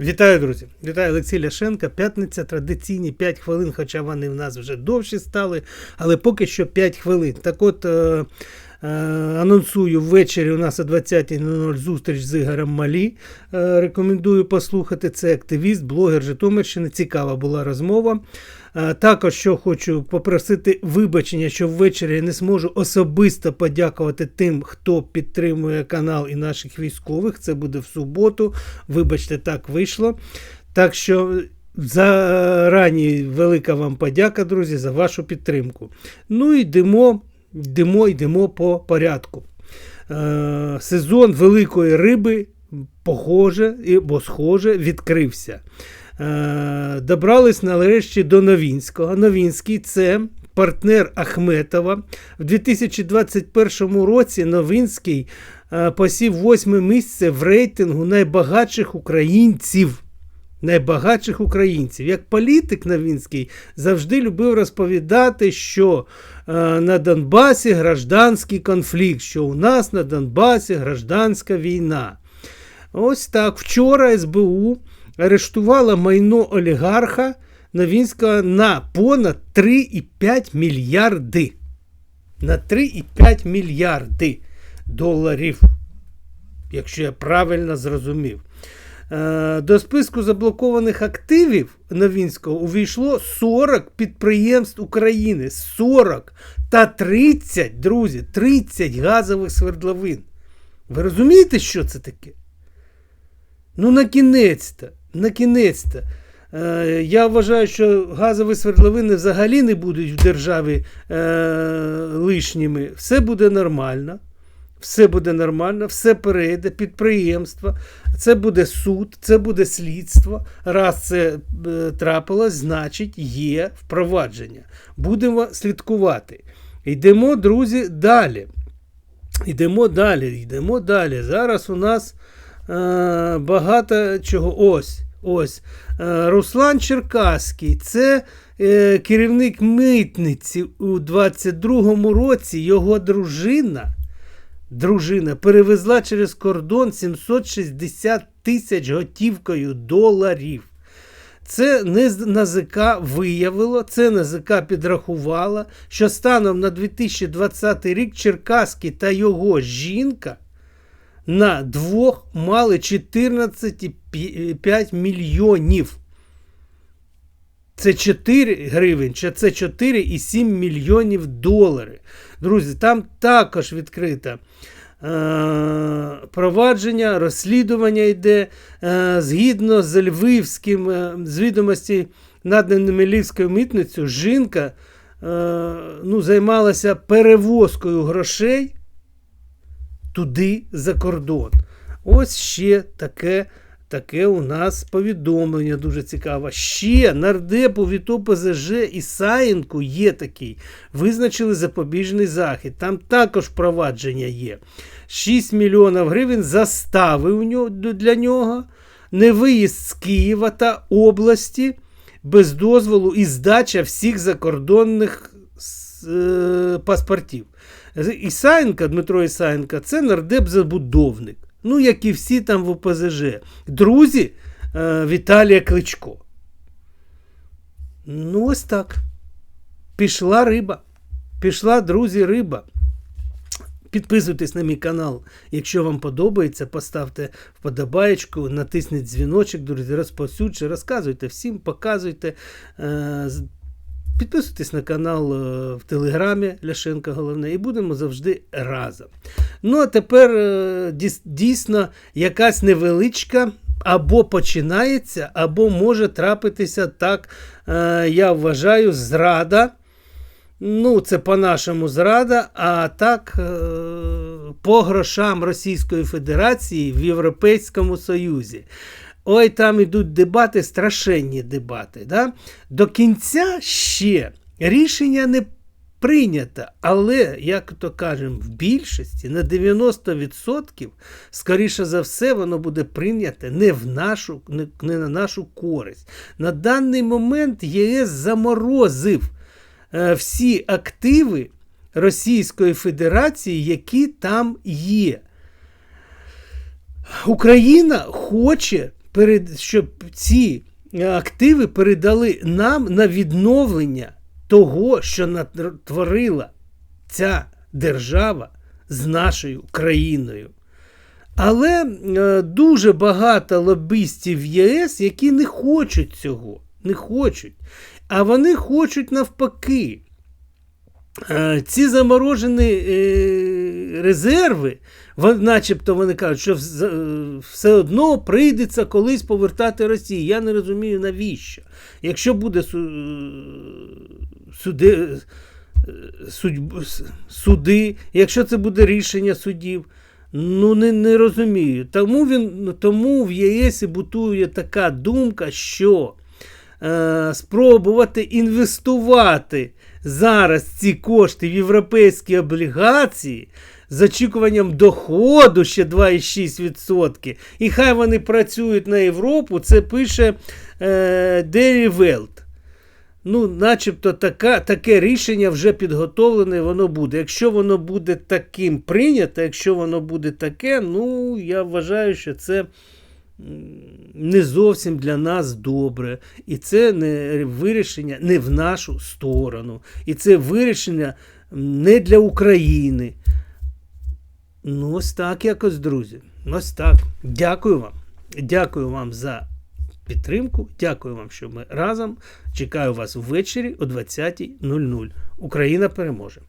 Вітаю, друзі! Вітаю Олексій Ляшенка. П'ятниця, традиційні 5 хвилин, хоча вони в нас вже довші стали, але поки що 5 хвилин. Так от е, анонсую ввечері у нас о 20.00 зустріч з Ігорем Малі. Е, рекомендую послухати. Це активіст, блогер Житомирщини. Цікава була розмова. Е, Також що хочу попросити вибачення, що ввечері я не зможу особисто подякувати тим, хто підтримує канал і наших військових. Це буде в суботу. Вибачте, так вийшло. Так що зарані велика вам подяка, друзі, за вашу підтримку. Ну і йдемо, йдемо, йдемо по порядку. Е, сезон великої риби, похоже, і- бо схоже, відкрився. Е, добрались нарешті до Новінського. Новінський це партнер Ахметова. В 2021 році Новинський е, посів восьме місце в рейтингу найбагатших українців. Найбагатших українців. Як політик Новінський завжди любив розповідати, що е, на Донбасі гражданський конфлікт, що у нас на Донбасі гражданська війна. Ось так. Вчора СБУ арештувала майно олігарха Новінського на понад 3,5 мільярди. На 3,5 мільярди доларів. Якщо я правильно зрозумів. Е, До списку заблокованих активів Новінського увійшло 40 підприємств України. 40 та 30, друзі, 30 газових свердловин. Ви розумієте, що це таке? Ну, на кінець-то, на кінець-то. Е, я вважаю, що газові свердловини взагалі не будуть в державі е, лишніми. Все буде нормально. Все буде нормально, все перейде, підприємство, це буде суд, це буде слідство. Раз це е, трапилось, значить є впровадження. Будемо слідкувати. Йдемо, друзі, далі. Йдемо далі, йдемо далі. Зараз у нас е, багато чого. Ось. Ось. Е, Руслан Черкаський, це е, керівник митниці у 22-му році. Його дружина, дружина перевезла через кордон 760 тисяч готівкою доларів. Це не НАЗК виявило, це НАЗК підрахувало, що станом на 2020 рік Черкаський та його жінка на двох мали 14,5 мільйонів. Це 4 гривень, чи це 4,7 мільйонів доларів. Друзі, там також відкрито е, провадження, розслідування йде. Е, згідно з Львівським, е, з відомості наданими Львівською митницею, жінка е, ну, займалася перевозкою грошей туди за кордон. Ось ще таке, таке у нас повідомлення дуже цікаве. Ще нардепу від ОПЗЖ і Саєнку є такий. Визначили запобіжний захід. Там також впровадження є. 6 мільйонів гривень застави у нього, для нього, невиїзд з Києва та області без дозволу і здача всіх закордонних е, паспортів. Ісаєнка, Дмитро Ісаєнка, це нардеп-забудовник. Ну, як і всі там в ОПЗЖ. Друзі е, Віталія Кличко. Ну, ось так. Пішла риба. Пішла, друзі, риба. Підписуйтесь на мій канал, якщо вам подобається, поставте вподобаєчку, натисніть дзвіночок, друзі, розповсюдьте, розказуйте всім, показуйте. Е, Підписуйтесь на канал е, в Телеграмі Ляшенка головне, і будемо завжди разом. Ну, а тепер е, дійсно якась невеличка або починається, або може трапитися так, е, я вважаю, зрада. Ну, це по-нашому зрада, а так е, по грошам Російської Федерації в Європейському Союзі. Ой, там ідуть дебати, страшенні дебати. Да? До кінця ще рішення не прийнято, але, як то кажемо, в більшості на 90%, скоріше за все, воно буде прийнято не, в нашу, не, не на нашу користь. На даний момент ЄС заморозив е, всі активи Російської Федерації, які там є. Україна хоче щоб ці е, активи передали нам на відновлення того, що натворила ця держава з нашою країною. Але е, дуже багато лобістів єС, які не хочуть цього, не хочуть. А вони хочуть навпаки. Е, ці заморожені е, резерви, начебто вони кажуть, що все одно прийдеться колись повертати Росії. Я не розумію, навіщо. Якщо буде суди, суди, якщо це буде рішення судів, ну не, не розумію. Тому, він, тому в ЄС і бутує така думка, що е, спробувати інвестувати зараз ці кошти в європейські облігації з очікуванням доходу ще 2,6%. І хай вони працюють на Європу, це пише е, Дері Велт. Ну, начебто така, таке рішення вже підготовлене, воно буде. Якщо воно буде таким прийнято, якщо воно буде таке, ну я вважаю, що це не зовсім для нас добре. І це не вирішення не в нашу сторону. І це вирішення не для України. Ну, ось так якось, друзі. Ось так. Дякую вам. Дякую вам за підтримку. Дякую вам, що ми разом. Чекаю вас ввечері о 20.00. Україна переможе.